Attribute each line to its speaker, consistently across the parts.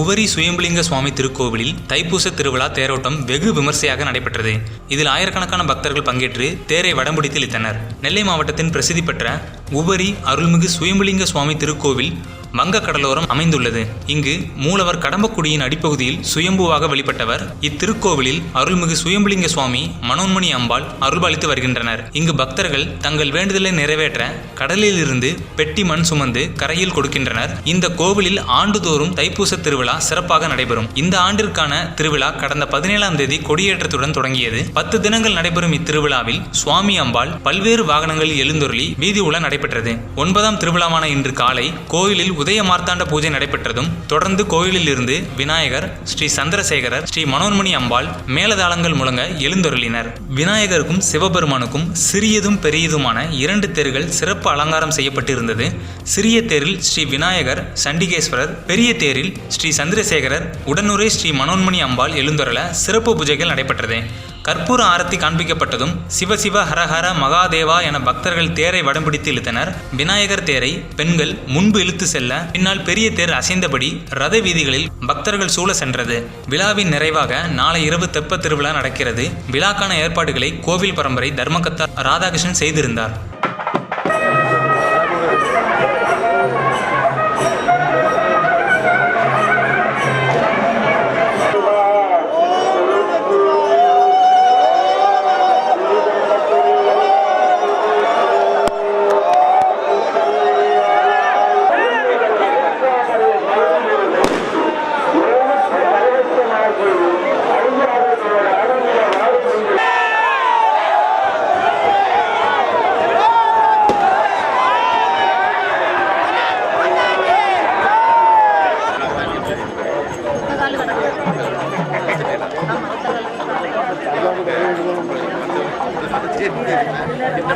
Speaker 1: உவரி சுயம்பலிங்க சுவாமி திருக்கோவிலில் தைப்பூச திருவிழா தேரோட்டம் வெகு விமர்சையாக நடைபெற்றது. இதில் ஆயிரக்கணக்கான பக்தர்கள் பங்கேற்று தேரை வடம்பிடித்து இழுத்தனர். நெல்லை மாவட்டத்தின் பிரசித்தி பெற்ற உவரி அருள்மிகு சுயம்பலிங்க சுவாமி திருக்கோவில் வங்கக்கடலோரம் அமைந்துள்ளது. இங்கு மூலவர் கடம்பக்குடியின் அடிப்பகுதியில் சுயம்புவாக வெளிப்பட்டவர் இத்திருக்கோவிலில் அருள்மிகு சுயம்பலிங்க சுவாமி மனோன்மணி அம்பாள் அருள்பாலித்து வருகின்றனர். இங்கு பக்தர்கள் தங்கள் வேண்டுதலை நிறைவேற்ற கடலில் இருந்து பெட்டி மண் சுமந்து கரையில் கொடுக்கின்றனர். இந்த கோவிலில் ஆண்டுதோறும் தைப்பூச திருவிழா சிறப்பாக நடைபெறும். இந்த ஆண்டிற்கான திருவிழா கடந்த பதினேழாம் தேதி கொடியேற்றத்துடன் தொடங்கியது. பத்து தினங்கள் நடைபெறும் இத்திருவிழாவில் சுவாமி அம்பாள் பல்வேறு வாகனங்களில் எழுந்தொருளி வீதி உலா நடைபெற்றது. ஒன்பதாம் திருவிழாவான இன்று காலை கோயிலில் உதய மார்த்தாண்ட பூஜை நடைபெற்றதும் தொடர்ந்து கோயிலில் இருந்து விநாயகர் ஸ்ரீ சந்திரசேகரர் ஸ்ரீ மனோன்மணி அம்பாள் மேலதாளங்கள் முழங்க எழுந்தொருளினர். விநாயகருக்கும் சிவபெருமானுக்கும் சிறியதும் பெரியதுமான இரண்டு தேர்கள் சிறப்பு அலங்காரம் செய்யப்பட்டிருந்தது. சிறிய தேரில் ஸ்ரீ விநாயகர் சண்டிகேஸ்வரர் பெரிய தேரில் ஸ்ரீ சந்திரசேகரர் உடனுரை ஸ்ரீ மனோன்மணி அம்பாள் எழுந்தொருள சிறப்பு பூஜைகள் நடைபெற்றது. கற்பூர ஆரத்தி காண்பிக்கப்பட்டதும் சிவசிவ ஹரஹர மகாதேவா என பக்தர்கள் தேரை வடம்பிடித்து இழுத்தனர். விநாயகர் தேரை பெண்கள் முன்பு இழுத்து செல்ல பின்னால் பெரிய தேர் அசைந்தபடி ரத வீதிகளில் பக்தர்கள் சூழ சென்றது. விழாவின் நிறைவாக நாளை இரவு தெப்ப திருவிழா நடக்கிறது. விழாக்கான ஏற்பாடுகளை கோவில் பரம்பரை தர்மகத்தா ராதாகிருஷ்ணன் செய்திருந்தார்.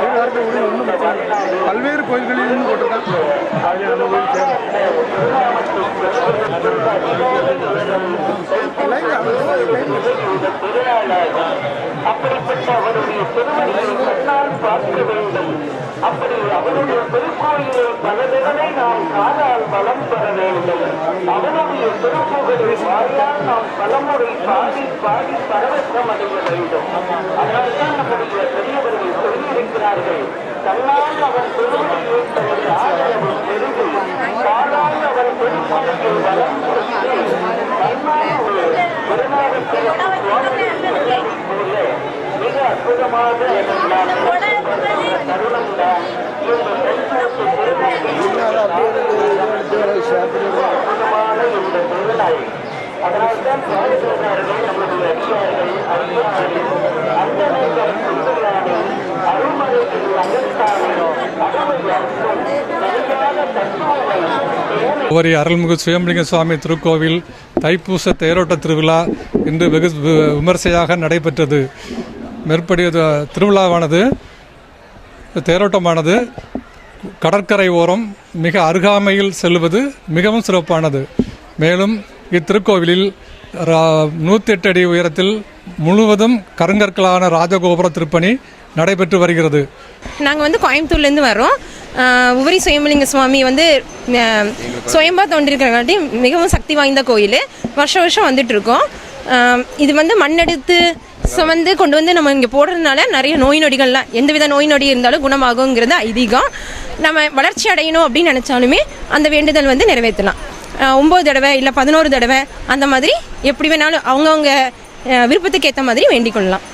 Speaker 2: திருவிழாவுக்கு உள்ள ஒன்றும் பல்வேறு கோயில்களிலும் போட்டிருக்காங்க.
Speaker 3: கண்ணால் பார்க்க வேண்டும் அப்படி அவனுடைய திருக்கோயிலை பல திறனை நாம் காதால் வளம் பெற வேண்டும் அவனுடைய திருப்புகளை வாயால் நாம் பலமுறை பாடி பாடி பரவசம் அடைய வேண்டும் அதனால்தான் நம்முடைய பெரியவர்கள் சொல்லியிருக்கிறார்கள் தன்னால் அவன் திருமணியை தனது ஆதரவு பெருகு காலால் அவன் திருப்பணியை வளம் கொடுத்து தன்னால் ஒரு கருணாகத்திரம் போல மிக அற்புதமாக நாம் தருணம் தான் இந்த தைப்பூச அற்புதமான இந்த திருவிழாவை அதனால்தான் சுவாமிநாதர்கள் நம்முடைய அடியார்கள் அந்த நேரம்
Speaker 4: அருள்மிகு சுயம்பலிங்க சுவாமி திருக்கோவில் தைப்பூச தேரோட்ட திருவிழா இன்று வெகு வி- விமர்சையாக நடைபெற்றது. மேற்படி திருவிழாவானது தேரோட்டமானது. கடற்கரை ஓரம் மிக அருகாமையில் செல்வது மிகவும் சிறப்பானது. மேலும் இத்திருக்கோவிலில் நூற்றி எட்டு அடி உயரத்தில் முழுவதும் கருங்கற்களான ராஜகோபுர திருப்பணி நடைபெற்று வருகிறது.
Speaker 5: நாங்கள் வந்து கோயம்புத்தூர்லேருந்து வரோம். உபரி சுயம்பலிங்க சுவாமி வந்து சுயம்பா தோன்றிருக்கிறங்காட்டி மிகவும் சக்தி வாய்ந்த கோயில். வருஷம் வருஷம் வந்துட்டு இருக்கோம் இது வந்து மண்ணெடுத்து ஸோ வந்து கொண்டு வந்து நம்ம இங்கே போடுறதுனால நிறைய நோய் நொடிகள்லாம் எந்தவித நோய் நொடி இருந்தாலும் குணமாகுங்கிறது ஐதீகம். நம்ம வளர்ச்சி அடையணும் அப்படின்னு நினச்சாலுமே அந்த வேண்டுதல் வந்து நிறைவேற்றலாம். ஒம்பது தடவை இல்லை பதினோரு தடவை அந்த மாதிரி எப்படி வேணாலும் அவங்கவுங்க விருப்பத்துக்கு ஏற்ற மாதிரி வேண்டிக் கொள்ளலாம்.